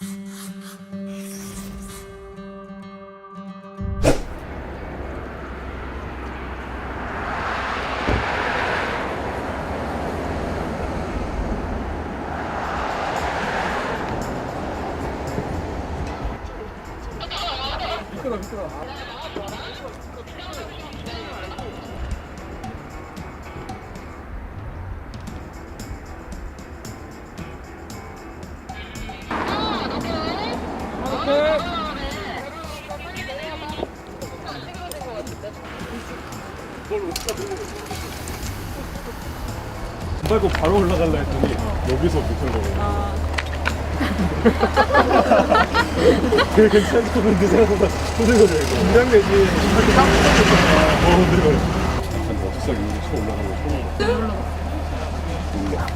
음. 미끄러 미끄러. 말고 바로 올라갈라 했더니 여기서 밑으로 아. 되게 괜찮았는데 생각보다 흔들거려 이거. 긴장되지. 어 흔들거려 한 어떻게 여기 처음 올라가는 거 처음 몰라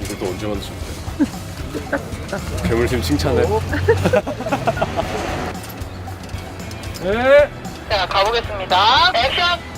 이것도 언제 만드셨대? 괴물팀 칭찬해 네 자, 가보겠습니다. 액션!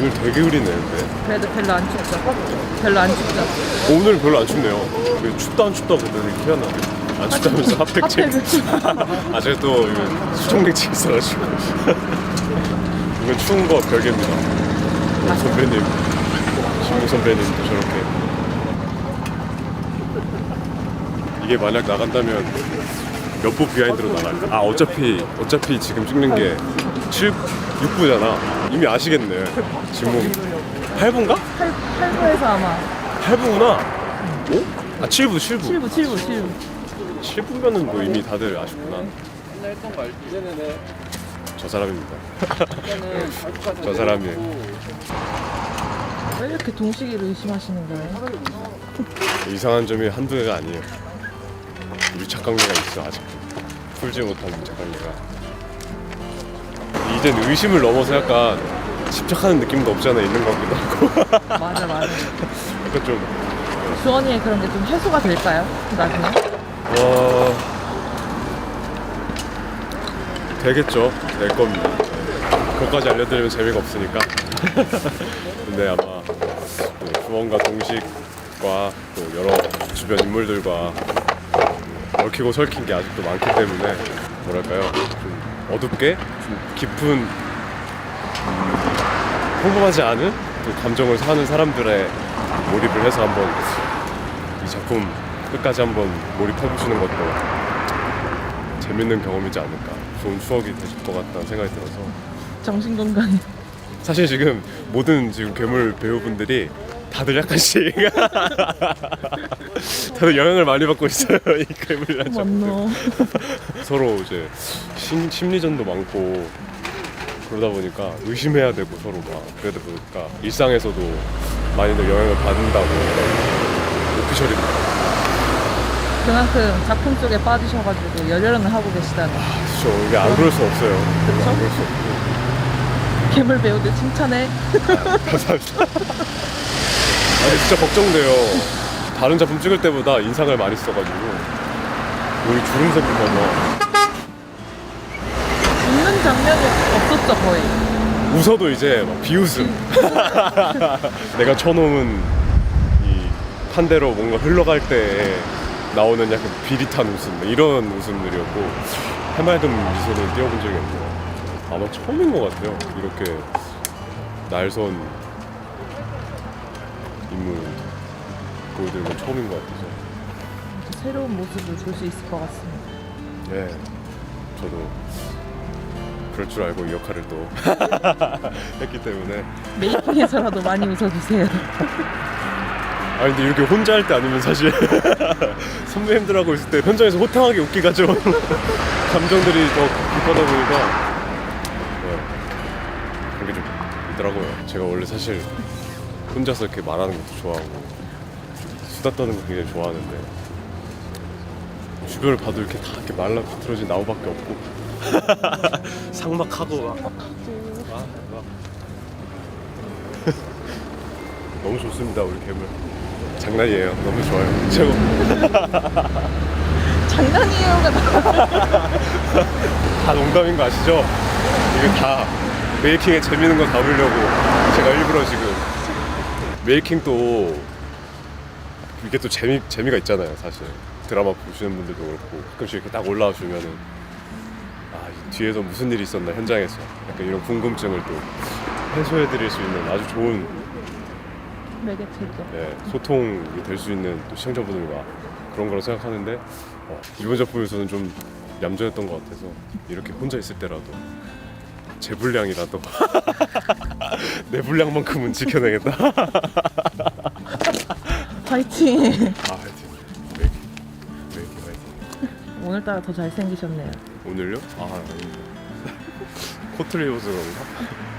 오늘 되게 흐리네 근데 그래도 별로 안 춥죠? 별로 안 춥죠? 오늘 별로 안 춥네요. 왜 춥다 안 춥다 그랬더니 희한하게 안 춥다면서 핫팩 책. 아 제가 또 이거 수정냉증 있어가지고 이건 추운 거 별개입니다. 어, 선배님, 신무 선배님도 저렇게 이게 만약 나간다면 몇부 비하인드로 나갈까? 아 어차피 어차피 지금 찍는 게 7, 6부잖아. 이미 아시겠네. 지금 뭐 8부인가? 8, 8부에서 아마 8부구나. 오? 아 7부 7부. 7부, 7부, 7부. 7부 면은 뭐 이미 다들 아쉽구나. 저 사람입니다. 저 사람이에요. 왜 이렇게 동식이를 의심하시는 거예요? 이상한 점이 한두 개가 아니에요. 유착관계가 있어 아직 풀지 못한 유착관계가. 이젠 의심을 넘어서 약간 집착하는 느낌도 없지 않아 있는 것 같기도 하고. 맞아, 맞아. 약간 좀 주원이의 그런 게 좀 해소가 될까요? 나중에? 어... 되겠죠. 될 겁니다. 그것까지 알려드리면 재미가 없으니까. 근데 아마 그 후원과 동식과 또 여러 주변 인물들과 얽히고 설킨 게 아직도 많기 때문에 뭐랄까요? 좀 어둡게 좀 깊은 음, 평범하지 않은 또 감정을 사는 사람들의 몰입을 해서 한번 이 작품 끝까지 한번 몰입해 보시는 것도 재밌는 경험이지 않을까. 좋은 추억이 되실 것 같다는 생각이 들어서. 정신 건강에. 사실 지금 모든 지금 괴물 배우분들이 다들 약간씩 다들 영향을 많이 받고 있어요 이 괴물이란 작품 맞노. 서로 이제 심, 심리전도 많고 그러다 보니까 의심해야 되고 서로가 그러다 보니까 일상에서도 많이들 영향을 받는다고 오피셜입니다 그만큼 작품 속에 빠지셔가지고 열연을 하고 계시다는 그렇죠 이게 안 그럴 수 없어요. 안 그럴 수 없고. 괴물 배우들 칭찬해. 감사합니다 아니 진짜 걱정돼요. 다른 작품 찍을 때보다 인상을 많이 써가지고. 여기 주름색 보면 웃는 장면이 없었죠, 거의. 웃어도 이제 막 비웃음. 내가 쳐놓은 이 판대로 뭔가 흘러갈 때 나오는 약간 비릿한 웃음 이런 웃음들이었고 해맑은 미소를 띄워본 적이 없네요. 아마 처음인 것 같아요. 이렇게 날선 인물 보여드린 건 처음인 것 같아서 새로운 모습을 볼 수 있을 것 같습니다. 예, 저도 그럴 줄 알고 이 역할을 또 했기 때문에 메이킹에서라도 많이 웃어주세요. 아 근데 이렇게 혼자 할 때 아니면 사실 선배님들하고 있을 때 현장에서 호탕하게 웃기가 좀 감정들이 더 깊어다 보니까 네, 그런 게 좀 있더라고요. 제가 원래 사실 혼자서 이렇게 말하는 것도 좋아하고 수다 떠는 거 굉장히 좋아하는데 주변을 봐도 이렇게 다 이렇게 말라 비틀어진 나무밖에 없고 상막하고 막, 막, 막. 너무 좋습니다 우리 괴물 장난이에요 너무 좋아요 최고 장난이에요가 나. 다 농담인 거 아시죠? 이게 다 메이킹에 재밌는 거 담으려고 제가 일부러 지금 메이킹도 이게 또 재미 재미가 있잖아요 사실 드라마 보시는 분들도 그렇고 가끔씩 이렇게 딱 올라오시면은 아이 뒤에서 무슨 일이 있었나 현장에서 약간 이런 궁금증을 또 해소해드릴 수 있는 아주 좋은 매개체죠. 네, 소통이 될 수 있는 또 시청자분들과 그런 거라고 생각하는데 어, 이번 작품에서는 좀 얌전했던 것 같아서 이렇게 혼자 있을 때라도 제 분량이라도 내 분량만큼은 지켜내겠다. 파이팅! 아 화이팅. 메이킹, 메이킹 화이팅. 오늘따라 더 잘생기셨네요. 오늘요? 아 아닙니다. 코트를 입어서 그런가?